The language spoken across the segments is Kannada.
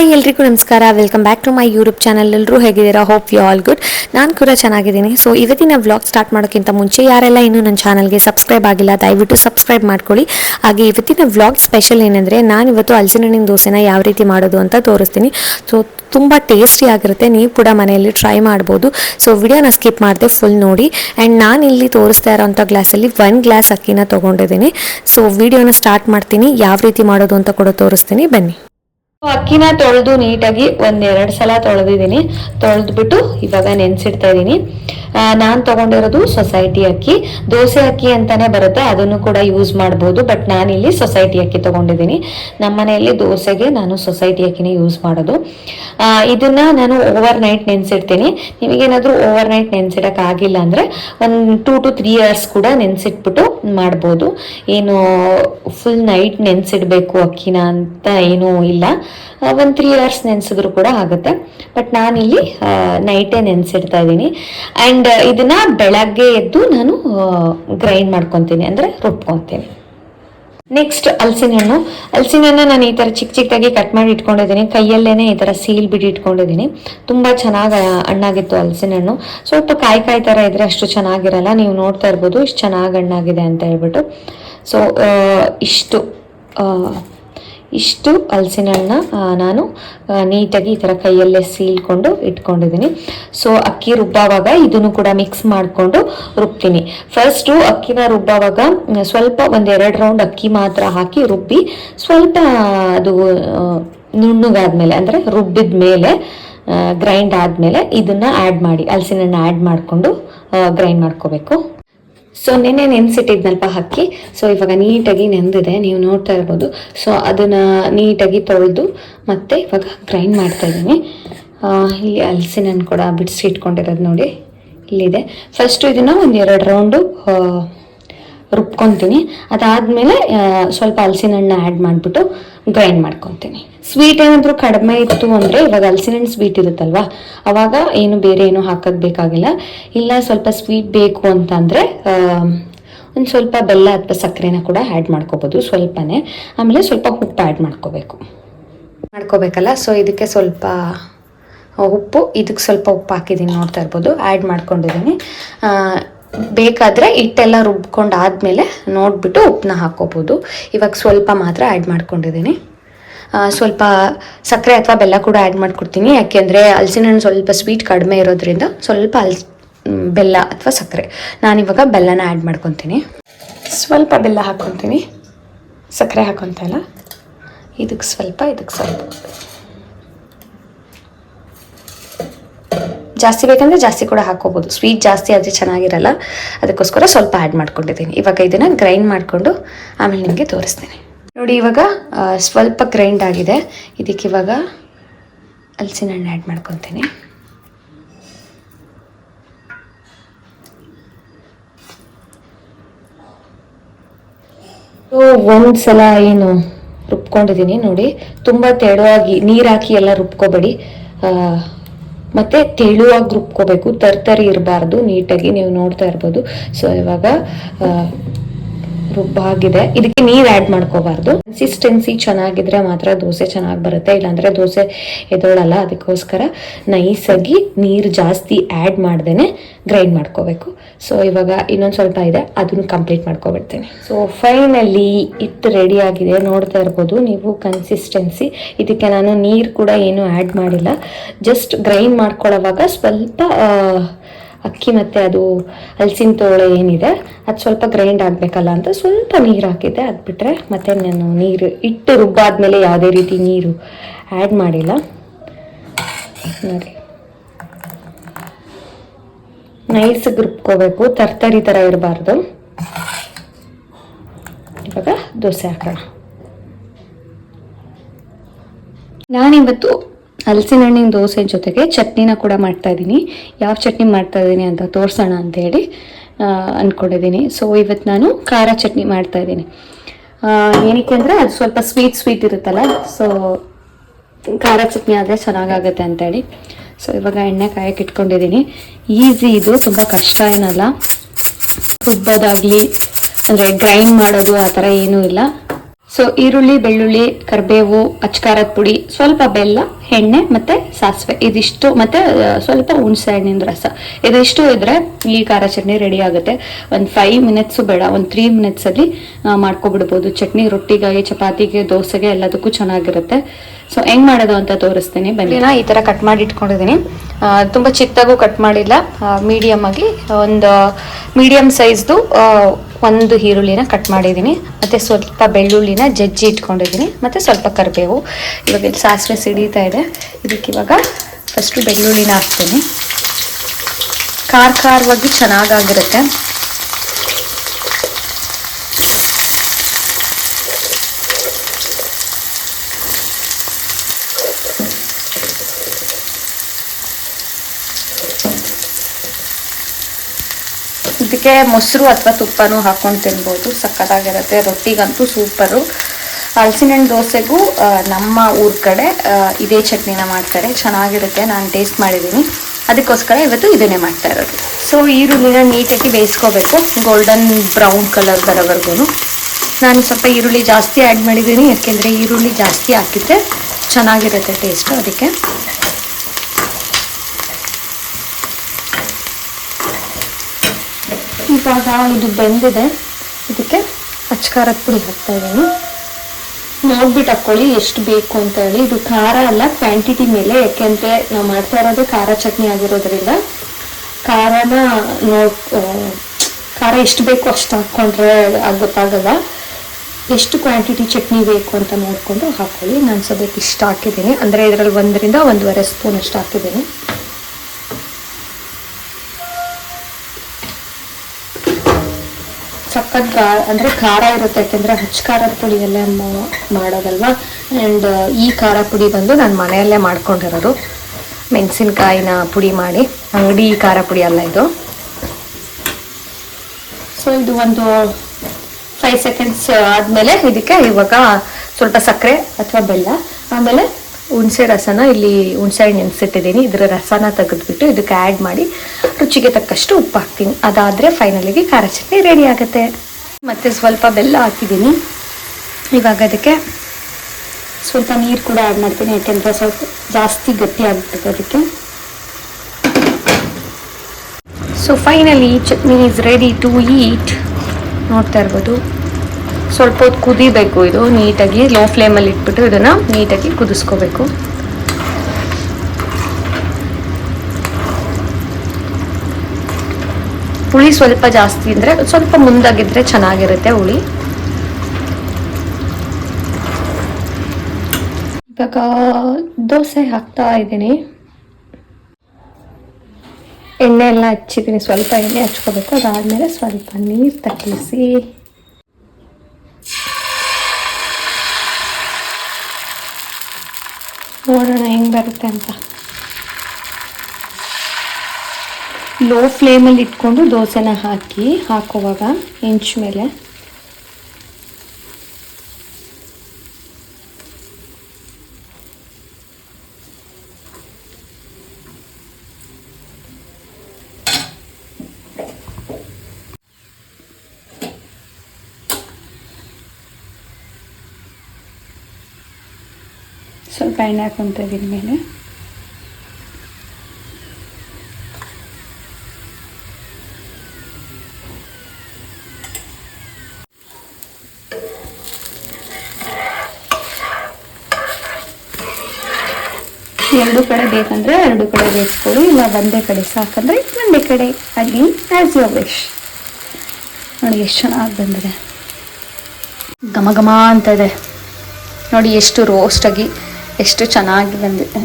ಹಾಯ್ ಎಲ್ರಿಗೂ ನಮಸ್ಕಾರ. Welcome back to my YouTube channel ಎಲ್ಲರೂ ಹೇಗಿದ್ದೀರಾ? ಹೋಪ್ ಯು ಆಲ್ ಗುಡ್ ನಾನು ಕೂಡ ಚೆನ್ನಾಗಿದ್ದೀನಿ. ಸೊ ಇವತ್ತಿನ ವ್ಲಾಗ್ ಸ್ಟಾರ್ಟ್ ಮಾಡೋಕ್ಕಿಂತ ಮುಂಚೆ ಯಾರೆಲ್ಲ ಇನ್ನೂ ನನ್ನ ಚಾನಲ್ಗೆ ಸಬ್ಸ್ಕ್ರೈಬ್ ಆಗಿಲ್ಲ, ದಯವಿಟ್ಟು ಸಬ್ಸ್ಕ್ರೈಬ್ ಮಾಡ್ಕೊಳ್ಳಿ. ಹಾಗೆ ಇವತ್ತಿನ ವ್ಲಾಗ್ ಸ್ಪೆಷಲ್ ಏನಂದರೆ, ನಾನು ಇವತ್ತು ಹಲಸಿನ ಹಣ್ಣಿನ ದೋಸೆನ ಯಾವ ರೀತಿ ಮಾಡೋದು ಅಂತ ತೋರಿಸ್ತೀನಿ. ಸೊ ತುಂಬ ಟೇಸ್ಟಿ ಆಗಿರುತ್ತೆ. ನೀವು ಕೂಡ ಮನೆಯಲ್ಲಿ ಟ್ರೈ ಮಾಡ್ಬೋದು. ಸೊ ವಿಡಿಯೋನ ಸ್ಕಿಪ್ ಮಾಡಿದೆ ಫುಲ್ ನೋಡಿ. ಆ್ಯಂಡ್ ನಾನು ಇಲ್ಲಿ ತೋರಿಸ್ತಾ ಇರೋಂಥ ಗ್ಲಾಸಲ್ಲಿ ಒನ್ ಗ್ಲಾಸ್ ಅಕ್ಕಿನ ತೊಗೊಂಡಿದ್ದೀನಿ. ಸೊ ವಿಡಿಯೋನ ಸ್ಟಾರ್ಟ್ ಮಾಡ್ತೀನಿ. ಯಾವ ರೀತಿ ಮಾಡೋದು ಅಂತ ಕೂಡ ತೋರಿಸ್ತೀನಿ. ಬನ್ನಿ. ಅಕ್ಕಿನ ತೊಳೆದು ನೀಟಾಗಿ ಒಂದೆರಡು ಸಲ ತೊಳೆದಿದ್ದೀನಿ. ತೊಳೆದ್ಬಿಟ್ಟು ಇವಾಗ ನೆನೆಸಿಡ್ತಾ ಇದ್ದೀನಿ. ನಾನು ತಗೊಂಡಿರೋದು ಸೊಸೈಟಿ ಅಕ್ಕಿ. ದೋಸೆ ಅಕ್ಕಿ ಅಂತಾನೆ ಬರುತ್ತೆ, ಅದನ್ನು ಕೂಡ ಯೂಸ್ ಮಾಡಬಹುದು ಬಟ್ ನಾನಿಲ್ಲಿ ಸೊಸೈಟಿ ಅಕ್ಕಿ ತಗೊಂಡಿದ್ದೀನಿ. ನಮ್ಮ ಮನೆಯಲ್ಲಿ ದೋಸೆಗೆ ನಾನು ಸೊಸೈಟಿ ಅಕ್ಕಿನೇ ಯೂಸ್ ಮಾಡೋದು. ಇದನ್ನ ನಾನು ಓವರ್ ನೈಟ್ ನೆನೆಸಿಡ್ತೀನಿ. ನಿಮಗೇನಾದ್ರೂ ಓವರ್ ನೈಟ್ ನೆನೆಸಿಡಕ್ಕೆ ಆಗಿಲ್ಲ ಅಂದ್ರೆ ಒಂದು ಟೂ ಟು ತ್ರೀ ಅವರ್ಸ್ ಕೂಡ ನೆನ್ಸಿಟ್ಬಿಟ್ಟು ಮಾಡ್ಬೋದು. ಏನು ಫುಲ್ ನೈಟ್ ನೆನ್ಸಿಡ್ಬೇಕು ಅಕ್ಕಿನ ಅಂತ ಏನೂ ಇಲ್ಲ. ಒಂದು ತ್ರೀ ಅವರ್ಸ್ ನೆನೆಸಿದ್ರು ಕೂಡ ಆಗುತ್ತೆ. ಬಟ್ ನಾನಿಲ್ಲಿ ನೈಟೇ ನೆನೆಸಿಡ್ತಾ ಇದ್ದೀನಿ. ಆ್ಯಂಡ್ ಇದನ್ನ ಬೆಳಗ್ಗೆ ಎದ್ದು ನಾನು ಗ್ರೈಂಡ್ ಮಾಡ್ಕೊತೀನಿ, ಅಂದ್ರೆ ರುಬ್ಕೊತೀನಿ. ನೆಕ್ಸ್ಟ್ ಹಲಸಿನ ಹಣ್ಣು ಹಲಸಿನ ಹಣ್ಣು ನಾನು ಈ ಥರ ಚಿಕ್ಕ ಚಿಕ್ಕದಾಗಿ ಕಟ್ ಮಾಡಿ ಇಟ್ಕೊಂಡಿದ್ದೀನಿ. ಕೈಯಲ್ಲೇನೆ ಈ ಥರ ಸೀಲ್ ಬಿಡಿ ಇಟ್ಕೊಂಡಿದ್ದೀನಿ. ತುಂಬ ಚೆನ್ನಾಗಿ ಹಣ್ಣಾಗಿತ್ತು ಹಲಸಿನ ಹಣ್ಣು ಸ್ವಲ್ಪ ಕಾಯಿ ಕಾಯಿ ಥರ ಇದ್ರೆ ಅಷ್ಟು ಚೆನ್ನಾಗಿರಲ್ಲ. ನೀವು ನೋಡ್ತಾ ಇರ್ಬೋದು, ಇಷ್ಟು ಚೆನ್ನಾಗಿ ಹಣ್ಣಾಗಿದೆ ಅಂತ ಹೇಳ್ಬಿಟ್ಟು. ಸೊ ಇಷ್ಟು ಇಷ್ಟು ಹಲಸಿನ ನಾನು ನೀಟಾಗಿ ಈ ಥರ ಕೈಯಲ್ಲೇ ಸೀಲ್ಕೊಂಡು ಇಟ್ಕೊಂಡಿದ್ದೀನಿ. ಸೊ ಅಕ್ಕಿ ರುಬ್ಬಾವಾಗ ಇದನ್ನು ಕೂಡ ಮಿಕ್ಸ್ ಮಾಡಿಕೊಂಡು ರುಬ್ತೀನಿ. ಫಸ್ಟು ಅಕ್ಕಿನ ರುಬ್ಬಾವಾಗ ಸ್ವಲ್ಪ ಒಂದೆರಡು ರೌಂಡ್ ಅಕ್ಕಿ ಮಾತ್ರ ಹಾಕಿ ರುಬ್ಬಿ, ಸ್ವಲ್ಪ ಅದು ನುಣ್ಣಗಾದ್ಮೇಲೆ, ಅಂದರೆ ರುಬ್ಬಿದ ಮೇಲೆ ಗ್ರೈಂಡ್ ಆದಮೇಲೆ ಇದನ್ನು ಆ್ಯಡ್ ಮಾಡಿ ಹಲಸಿನ ಆ್ಯಡ್ ಮಾಡಿಕೊಂಡು ಗ್ರೈಂಡ್ ಮಾಡ್ಕೋಬೇಕು. ಸೊ ನೆನೆ ನೆನೆಸಿಟ್ಟಿದ್ನಲ್ಪ ಅಕ್ಕಿ ಸೊ ಇವಾಗ ನೀಟಾಗಿ ನೆಂದಿದೆ ನೀವು ನೋಡ್ತಾ ಇರ್ಬೋದು. ಸೊ ಅದನ್ನು ನೀಟಾಗಿ ತೊಳೆದು ಮತ್ತೆ ಇವಾಗ ಗ್ರೈಂಡ್ ಮಾಡ್ತಾ ಇದ್ದೀನಿ. ಇಲ್ಲಿ ಹಲಸಿನ ಕೂಡ ಬಿಡಿಸಿ ಇಟ್ಕೊಂಡಿರೋದು ನೋಡಿ. ಇಲ್ಲಿದೆ. ಫಸ್ಟು ಇದನ್ನು ಒಂದು ಎರಡು ರೌಂಡು ರುಬ್ಕೊತೀನಿ. ಅದಾದಮೇಲೆ ಸ್ವಲ್ಪ ಹಲಸಿನ ಹಣ್ಣು ಆ್ಯಡ್ ಮಾಡಿಬಿಟ್ಟು ಗ್ರೈಂಡ್ ಮಾಡ್ಕೊತೀನಿ. ಸ್ವೀಟ್ ಏನಾದರೂ ಕಡಿಮೆ ಇತ್ತು ಅಂದರೆ ಇವಾಗ ಹಲಸಿನ ಸ್ವೀಟ್ ಇರುತ್ತಲ್ವಾ? ಅವಾಗ ಏನು ಬೇರೆ ಏನು ಹಾಕೋದು ಬೇಕಾಗಿಲ್ಲ. ಇಲ್ಲ, ಸ್ವಲ್ಪ ಸ್ವೀಟ್ ಬೇಕು ಅಂತಂದರೆ ಒಂದು ಸ್ವಲ್ಪ ಬೆಲ್ಲ ಅಥವಾ ಸಕ್ಕರೆನ ಕೂಡ ಆ್ಯಡ್ ಮಾಡ್ಕೋಬೋದು ಸ್ವಲ್ಪನೇ. ಆಮೇಲೆ ಸ್ವಲ್ಪ ಉಪ್ಪು ಆ್ಯಡ್ ಮಾಡ್ಕೋಬೇಕು. ಮಾಡ್ಕೋಬೇಕಲ್ಲ? ಸೊ ಇದಕ್ಕೆ ಸ್ವಲ್ಪ ಉಪ್ಪು. ಇದಕ್ಕೆ ಸ್ವಲ್ಪ ಉಪ್ಪು ಹಾಕಿದ್ದೀನಿ ನೋಡ್ತಾ ಇರ್ಬೋದು. ಆ್ಯಡ್ ಮಾಡ್ಕೊಂಡಿದ್ದೀನಿ ಬೇಕಾದರೆ ಹಿಟ್ಟೆಲ್ಲ ರುಬ್ಕೊಂಡು ಆದಮೇಲೆ ನೋಡಿಬಿಟ್ಟು ಉಪ್ಪನ್ನ ಹಾಕ್ಕೋಬೋದು. ಇವಾಗ ಸ್ವಲ್ಪ ಮಾತ್ರ ಆ್ಯಡ್ ಮಾಡ್ಕೊಂಡಿದ್ದೀನಿ. ಸ್ವಲ್ಪ ಸಕ್ಕರೆ ಅಥವಾ ಬೆಲ್ಲ ಕೂಡ ಆ್ಯಡ್ ಮಾಡ್ಕೊಡ್ತೀನಿ. ಯಾಕೆಂದರೆ ಹಲ್ಸಿನ ಹಣ್ಣು ಸ್ವಲ್ಪ ಸ್ವೀಟ್ ಕಡಿಮೆ ಇರೋದ್ರಿಂದ ಸ್ವಲ್ಪ ಹಲ್ಸ್ ಬೆಲ್ಲ ಅಥವಾ ಸಕ್ಕರೆ. ನಾನಿವಾಗ ಬೆಲ್ಲನ ಆ್ಯಡ್ ಮಾಡ್ಕೊತೀನಿ. ಸ್ವಲ್ಪ ಬೆಲ್ಲ ಹಾಕ್ಕೊತೀನಿ ಸಕ್ಕರೆ ಹಾಕ್ಕೊತ ಇದಕ್ಕೆ ಸ್ವಲ್ಪ ಇದಕ್ಕೆ ಸ್ವಲ್ಪ. ಜಾಸ್ತಿ ಬೇಕಂದ್ರೆ ಜಾಸ್ತಿ ಕೂಡ ಹಾಕೋಬೋದು ಸ್ವೀಟ್ ಜಾಸ್ತಿ ಆದರೆ ಚೆನ್ನಾಗಿರಲ್ಲ. ಅದಕ್ಕೋಸ್ಕರ ಸ್ವಲ್ಪ ಆ್ಯಡ್ ಮಾಡ್ಕೊಂಡಿದ್ದೀನಿ. ಇವಾಗ ಇದನ್ನು ಗ್ರೈಂಡ್ ಮಾಡಿಕೊಂಡು ಆಮೇಲೆ ನಿಮಗೆ ತೋರಿಸ್ತೀನಿ. ನೋಡಿ ಇವಾಗ ಸ್ವಲ್ಪ ಗ್ರೈಂಡ್ ಆಗಿದೆ. ಇದಕ್ಕೆ ಇವಾಗ ಹಲಸಿನ ಹಣ್ಣು ಆ್ಯಡ್ ಮಾಡ್ಕೊತೀನಿ ಒಂದ್ಸಲ ಏನು ರುಬ್ಕೊಂಡಿದ್ದೀನಿ ನೋಡಿ. ತುಂಬ ತೆಳುವಾಗಿ ನೀರು ಹಾಕಿ ಎಲ್ಲ ರುಬ್ಕೋಬೇಡಿ. ಮತ್ತೆ ತೆಳುವಾಗಿ ರುಬ್ಕೋಬೇಕು. ತರ್ತರಿ ಇರಬಾರ್ದು ನೀಟಾಗಿ. ನೀವು ನೋಡ್ತಾ ಇರ್ಬೋದು. ಸೊ ಇವಾಗ ರುಬ್ಬಾಗಿದೆ ಇದಕ್ಕೆ ನೀರ್ ಆಡ್ ಮಾಡ್ಕೋಬಾರ್ದು. ಕನ್ಸಿಸ್ಟೆನ್ಸಿ ಚೆನ್ನಾಗಿದ್ರೆ ಮಾತ್ರ ದೋಸೆ ಚೆನ್ನಾಗಿ ಬರುತ್ತೆ. ಇಲ್ಲಾಂದ್ರೆ ದೋಸೆ ಎದೊಳಲ್ಲ ಅದಕ್ಕೋಸ್ಕರ ನೈಸಾಗಿ ನೀರು ಜಾಸ್ತಿ ಆ್ಯಡ್ ಮಾಡ್ದೇನೆ ಗ್ರೈಂಡ್ ಮಾಡ್ಕೋಬೇಕು. ಸೊ ಇವಾಗ ಇನ್ನೊಂದು ಸ್ವಲ್ಪ ಇದೆ. ಅದನ್ನು ಕಂಪ್ಲೀಟ್ ಮಾಡ್ಕೊಬಿಡ್ತೀನಿ. ಸೊ ಫೈನಲಿ ಇಟ್ ರೆಡಿ ಆಗಿದೆ. ನೋಡ್ತಾ ಇರ್ಬೋದು ನೀವು ಕನ್ಸಿಸ್ಟೆನ್ಸಿ ಇದಕ್ಕೆ ನಾನು ನೀರು ಕೂಡ ಏನು ಆ್ಯಡ್ ಮಾಡಿಲ್ಲ. ಜಸ್ಟ್ ಗ್ರೈಂಡ್ ಮಾಡ್ಕೊಳ್ಳೋವಾಗ ಸ್ವಲ್ಪ ಅಕ್ಕಿ ಮತ್ತು ಅದು ಹಲಸಿನ ತೋಳೆ ಏನಿದೆ, ಅದು ಸ್ವಲ್ಪ ಗ್ರೈಂಡ್ ಆಗಬೇಕಲ್ಲ ಅಂತ ಸ್ವಲ್ಪ ನೀರು ಹಾಕಿದ್ದೆ. ಅದು ಬಿಟ್ಟರೆ ಮತ್ತೆ ನಾನು ನೀರು ಇಟ್ಟು ರುಬ್ಬಾದ್ಮೇಲೆ ಯಾವುದೇ ರೀತಿ ನೀರು ಆ್ಯಡ್ ಮಾಡಿಲ್ಲ. ನೋಡಿ. ನೈಸ್ಗೆ ರುಬ್ಕೋಬೇಕು. ತರ್ತರಿ ಥರ ಇರಬಾರ್ದು. ಇವಾಗ ದೋಸೆ ಹಾಕೋಣ. ನಾನಿವತ್ತು ಹಲಸಿನ ಹಣ್ಣಿನ ದೋಸೆ ಜೊತೆಗೆ ಚಟ್ನಿನ ಕೂಡ ಮಾಡ್ತಾ ಇದ್ದೀನಿ. ಯಾವ ಚಟ್ನಿ ಮಾಡ್ತಾ ಇದ್ದೀನಿ ಅಂತ ತೋರಿಸೋಣ ಅಂತ ಹೇಳಿ ಅಂದ್ಕೊಂಡಿದ್ದೀನಿ ಸೊ ಇವತ್ತು ನಾನು ಖಾರ ಚಟ್ನಿ ಮಾಡ್ತಾ ಇದ್ದೀನಿ. ಏನಕ್ಕೆ ಅಂದರೆ ಅದು ಸ್ವಲ್ಪ ಸ್ವೀಟ್ ಸ್ವೀಟ್ ಇರುತ್ತಲ್ಲ ಸೊ ಖಾರ ಚಟ್ನಿ ಆದರೆ ಚೆನ್ನಾಗಾಗುತ್ತೆ ಅಂತೇಳಿ ಸೊ ಇವಾಗ ಎಣ್ಣೆ ಕಾಯಕ್ಕೆ ಇಟ್ಕೊಂಡಿದ್ದೀನಿ. ಈಸಿ ಇದು, ತುಂಬ ಕಷ್ಟ ಏನಲ್ಲ. ರುಬ್ಬೋದಾಗಲಿ, ಅಂದರೆ ಗ್ರೈಂಡ್ ಮಾಡೋದು ಆ ಥರ ಏನೂ ಇಲ್ಲ. ಸೊ ಈರುಳ್ಳಿ, ಬೆಳ್ಳುಳ್ಳಿ, ಕರಿಬೇವು, ಅಚ್ಕಾರದ ಪುಡಿ, ಸ್ವಲ್ಪ ಬೆಲ್ಲ, ಎಣ್ಣೆ ಮತ್ತೆ ಸಾಸಿವೆ. ಇದಿಷ್ಟು ಮತ್ತೆ ಸ್ವಲ್ಪ ಹುಣಸೆ ಹಣ್ಣಿನ ರಸ. ಇದಿಷ್ಟು ಇದ್ರೆ ಈ ಖಾರ ಚಟ್ನಿ ರೆಡಿ ಆಗುತ್ತೆ. ಒಂದು ಫೈವ್ ಮಿನಿಟ್ಸು ಬೇಡ, ಒಂದು ತ್ರೀ ಮಿನಿಟ್ಸಲ್ಲಿ ಮಾಡ್ಕೊಬಿಡ್ಬೋದು. ಚಟ್ನಿ ರೊಟ್ಟಿಗಾಗಿ, ಚಪಾತಿಗೆ, ದೋಸೆಗೆ ಎಲ್ಲದಕ್ಕೂ ಚೆನ್ನಾಗಿರುತ್ತೆ. ಸೊ ಹೆಂಗ್ ಮಾಡೋದು ಅಂತ ತೋರಿಸ್ತೀನಿ. ಬನ್ನಿ. ಈ ತರ ಕಟ್ ಮಾಡಿ ಇಟ್ಕೊಂಡಿದ್ದೀನಿ. ತುಂಬಾ ಚಿತ್ತಾಗೂ ಕಟ್ ಮಾಡಿಲ್ಲ. ಮೀಡಿಯಮ್ ಆಗಿ ಒಂದು ಮೀಡಿಯಂ ಸೈಜ್ದು ಒಂದು ಈರುಳ್ಳಿನ ಕಟ್ ಮಾಡಿದ್ದೀನಿ. ಮತ್ತು ಸ್ವಲ್ಪ ಬೆಳ್ಳುಳ್ಳಿನ ಜಜ್ಜಿ ಇಟ್ಕೊಂಡಿದ್ದೀನಿ. ಮತ್ತು ಸ್ವಲ್ಪ ಕರಿಬೇವು. ಇವಾಗ ಇಲ್ಲಿ ಸಾಸಿವೆ ಸಿಡೀತಾ ಇದೆ. ಇದಕ್ಕೆ ಇವಾಗ ಫಸ್ಟು ಬೆಳ್ಳುಳ್ಳಿನ ಹಾಕ್ತೀನಿ. ಖಾರ ಖಾರವಾಗಿ ಚೆನ್ನಾಗಾಗಿರುತ್ತೆ. ಇದಕ್ಕೆ ಮೊಸರು ಅಥವಾ ತುಪ್ಪನೂ ಹಾಕೊಂಡು ತಿನ್ಬೋದು ಸಕ್ಕತ್ತಾಗಿರುತ್ತೆ, ರೊಟ್ಟಿಗಂತೂ ಸೂಪರು. ಹಲಸಿನ ಹಣ್ಣು ದೋಸೆಗೂ ನಮ್ಮ ಊರ ಕಡೆ ಇದೇ ಚಟ್ನಿನ ಮಾಡ್ತಾರೆ. ಚೆನ್ನಾಗಿರುತ್ತೆ, ನಾನು ಟೇಸ್ಟ್ ಮಾಡಿದ್ದೀನಿ. ಅದಕ್ಕೋಸ್ಕರ ಇವತ್ತು ಇದನ್ನೇ ಮಾಡ್ತಾ ಇರೋದು. ಸೊ ಈರುಳ್ಳಿನ ನೀಟಾಗಿ ಬೇಯಿಸ್ಕೋಬೇಕು. ಗೋಲ್ಡನ್ ಬ್ರೌನ್ ಕಲರ್ ಬರೋವರೆಗೂ ನಾನು ಸ್ವಲ್ಪ ಈರುಳ್ಳಿ ಜಾಸ್ತಿ ಆ್ಯಡ್ ಮಾಡಿದ್ದೀನಿ. ಯಾಕೆಂದರೆ ಈರುಳ್ಳಿ ಜಾಸ್ತಿ ಹಾಕಿದ್ರೆ ಚೆನ್ನಾಗಿರುತ್ತೆ ಟೇಸ್ಟು ಅದಕ್ಕೆ. ಇವಾಗ ಇದು ಬೆಂದಿದೆ. ಇದಕ್ಕೆ ಅಚ್ಕಾರದ ಪುಡಿ ಹಾಕ್ತಾ ಇದ್ದೀನಿ. ನೋಡ್ಬಿಟ್ಟು ಹಾಕ್ಕೊಳ್ಳಿ ಎಷ್ಟು ಬೇಕು ಅಂತ ಹೇಳಿ. ಇದು ಖಾರ ಅಲ್ಲ ಕ್ವಾಂಟಿಟಿ ಮೇಲೆ, ಯಾಕೆಂದ್ರೆ ನಾವು ಮಾಡ್ತಾ ಇರೋದು ಖಾರ ಚಟ್ನಿ ಆಗಿರೋದ್ರಿಂದ. ಖಾರನ ನೋಡ್ ಖಾರ ಎಷ್ಟು ಬೇಕು ಅಷ್ಟು ಹಾಕ್ಕೊಂಡ್ರೆ ಗೊತ್ತಾಗಲ್ಲ. ಎಷ್ಟು ಕ್ವಾಂಟಿಟಿ ಚಟ್ನಿ ಬೇಕು ಅಂತ ನೋಡಿಕೊಂಡು ಹಾಕ್ಕೊಳ್ಳಿ ನಾನು ಸದ್ಯಕ್ಕೆ ಇಷ್ಟು ಹಾಕಿದ್ದೀನಿ. ಅಂದರೆ ಇದರಲ್ಲಿ ಒಂದರಿಂದ ಒಂದೂವರೆ ಸ್ಪೂನ್ ಅಷ್ಟು ಹಾಕಿದ್ದೀನಿ. ಸಖತ್ ಖಾರ ಅಂದ್ರೆ ಖಾರ ಇರುತ್ತೆ, ಯಾಕೆಂದರೆ ಹಚ್ಚ ಖಾರದ ಪುಡಿ ಎಲ್ಲ ಮಾಡೋದಲ್ವಾ? ಆ್ಯಂಡ್ ಈ ಖಾರ ಪುಡಿ ಬಂದು ನಾನು ಮನೆಯಲ್ಲೇ ಮಾಡ್ಕೊಂಡಿರೋದು. ಮೆಣಸಿನ್ಕಾಯಿನ ಪುಡಿ ಮಾಡಿ, ಅಂಗಡಿ ಖಾರ ಪುಡಿ ಅಲ್ಲ ಇದು. ಸೊ ಇದು ಒಂದು ಫೈವ್ ಸೆಕೆಂಡ್ಸ್ ಆದಮೇಲೆ ಇದಕ್ಕೆ ಇವಾಗ ಸ್ವಲ್ಪ ಸಕ್ಕರೆ ಅಥವಾ ಬೆಲ್ಲ, ಆಮೇಲೆ ಹುಣಸೆ ರಸನ ಇಲ್ಲಿ ಹುಣಸೆ ಹಣ್ಣು ನೆನೆಸಿಟ್ಟಿದ್ದೀನಿ. ಇದರ ರಸನ ತೆಗೆದ್ಬಿಟ್ಟು ಇದಕ್ಕೆ ಆ್ಯಡ್ ಮಾಡಿ, ರುಚಿಗೆ ತಕ್ಕಷ್ಟು ಉಪ್ಪು ಹಾಕ್ತೀನಿ. ಅದಾದರೆ ಫೈನಲಿಗೆ ಖಾರ ಚಟ್ನಿ ರೆಡಿ ಆಗುತ್ತೆ. ಮತ್ತು ಸ್ವಲ್ಪ ಬೆಲ್ಲ ಹಾಕಿದ್ದೀನಿ. ಇವಾಗ ಅದಕ್ಕೆ ಸ್ವಲ್ಪ ನೀರು ಕೂಡ ಆ್ಯಡ್ ಮಾಡ್ತೀನಿ, ಯಾಕೆಂದರೆ ಸ್ವಲ್ಪ ಜಾಸ್ತಿ ಗಟ್ಟಿ ಆಗ್ಬಿಡುತ್ತೆ ಅದಕ್ಕೆ. So finally chutney is ready to eat ನೋಡ್ತಾ ಇರ್ಬೋದು. ಸ್ವಲ್ಪ ಹೊತ್ತು ಕುದಿಬೇಕು ಇದು, ನೀಟಾಗಿ ಲೋ ಫ್ಲೇಮಲ್ಲಿ ಇಟ್ಬಿಟ್ಟು ಇದನ್ನು ನೀಟಾಗಿ ಕುದಿಸ್ಕೋಬೇಕು. ಹುಳಿ ಸ್ವಲ್ಪ ಜಾಸ್ತಿ ಅಂದರೆ ಸ್ವಲ್ಪ ಮುಂದಾಗಿದ್ರೆ ಚೆನ್ನಾಗಿರುತ್ತೆ ಹುಳಿ. ಇವಾಗ ದೋಸೆ ಹಾಕ್ತಾ ಇದ್ದೀನಿ. ಎಣ್ಣೆ ಎಲ್ಲ ಹಚ್ಚಿದ್ದೀನಿ, ಸ್ವಲ್ಪ ಎಣ್ಣೆ ಹಚ್ಕೋಬೇಕು. ಅದಾದಮೇಲೆ ಸ್ವಲ್ಪ ನೀರು ತಗ್ಗಿಸಿ. ನೋಡೋಣ ಹೆಂಗೆ ಬರುತ್ತೆ ಅಂತ. ಲೋ ಫ್ಲೇಮಲ್ಲಿ ಇಟ್ಕೊಂಡು ದೋಸೆನ ಹಾಕಿ ಹಾಕುವಾಗ ಹೆಂಚು ಮೇಲೆ. ಸ್ವಲ್ಪ ಎಣ್ಣೆ ಹಾಕೊತ ಇದ್ದೀನಿ ಮೇಲೆ ಎರಡು ಕಡೆ ಬೇಕಂದ್ರೆ ಎರಡು ಕಡೆ ಬೇಯಿಸ್ಕೊಳ್ಳಿ ಇಲ್ಲ ಒಂದೇ ಕಡೆ ಸಾಕಂದ್ರೆ ಒಂದೇ ಕಡೆ. ಅಲ್ಲಿ ಆ್ಯಸ್ ಯೋರ್ ವಿಶ್ ನೋಡಿ ಎಷ್ಟು ಚೆನ್ನಾಗಿ ಬಂದಿದೆ. ಘಮ ಘಮ ಅಂತ ಇದೆ. ನೋಡಿ ಎಷ್ಟು ರೋಸ್ಟ್ ಆಗಿ, ಎಷ್ಟು ಚೆನ್ನಾಗಿ ಬಂದಿದೆ.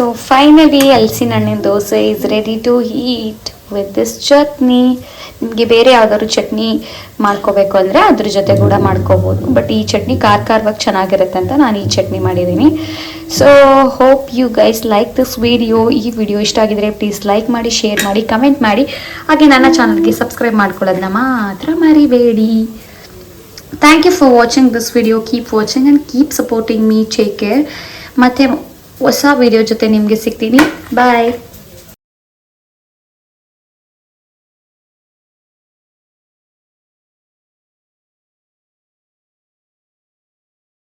ಸೊ ಫೈನಲಿ ಹಲಸಿನ ಹಣ್ಣಿನ dosa is ready to heat with this chutney ನಿಮಗೆ ಬೇರೆ ಯಾವ್ದಾದ್ರು ಚಟ್ನಿ ಮಾಡ್ಕೋಬೇಕು ಅಂದರೆ ಅದ್ರ ಜೊತೆ ಕೂಡ ಮಾಡ್ಕೋಬೋದು. ಬಟ್ ಈ ಚಟ್ನಿ ಕಾರ್ ಖಾರವಾಗಿ ಚೆನ್ನಾಗಿರುತ್ತೆ ಅಂತ ನಾನು ಈ ಚಟ್ನಿ ಮಾಡಿದ್ದೀನಿ. So hope you guys like this video ಈ ವಿಡಿಯೋ ಇಷ್ಟ ಆಗಿದ್ರೆ ಪ್ಲೀಸ್ ಲೈಕ್ ಮಾಡಿ ಶೇರ್ ಮಾಡಿ ಕಮೆಂಟ್ ಮಾಡಿ. ಹಾಗೆ ನನ್ನ ಚಾನಲ್ಗೆ ಸಬ್ಸ್ಕ್ರೈಬ್ ಮಾಡ್ಕೊಳ್ಳೋದನ್ನ ಮಾತ್ರ ಮರಿಬೇಡಿ. Thank you for watching this video keep watching and keep supporting me take care ಮತ್ತು ಹೊಸ ವಿಡಿಯೋ ಜೊತೆ ನಿಮಗೆ ಸಿಗ್ತೀನಿ. ಬಾಯ್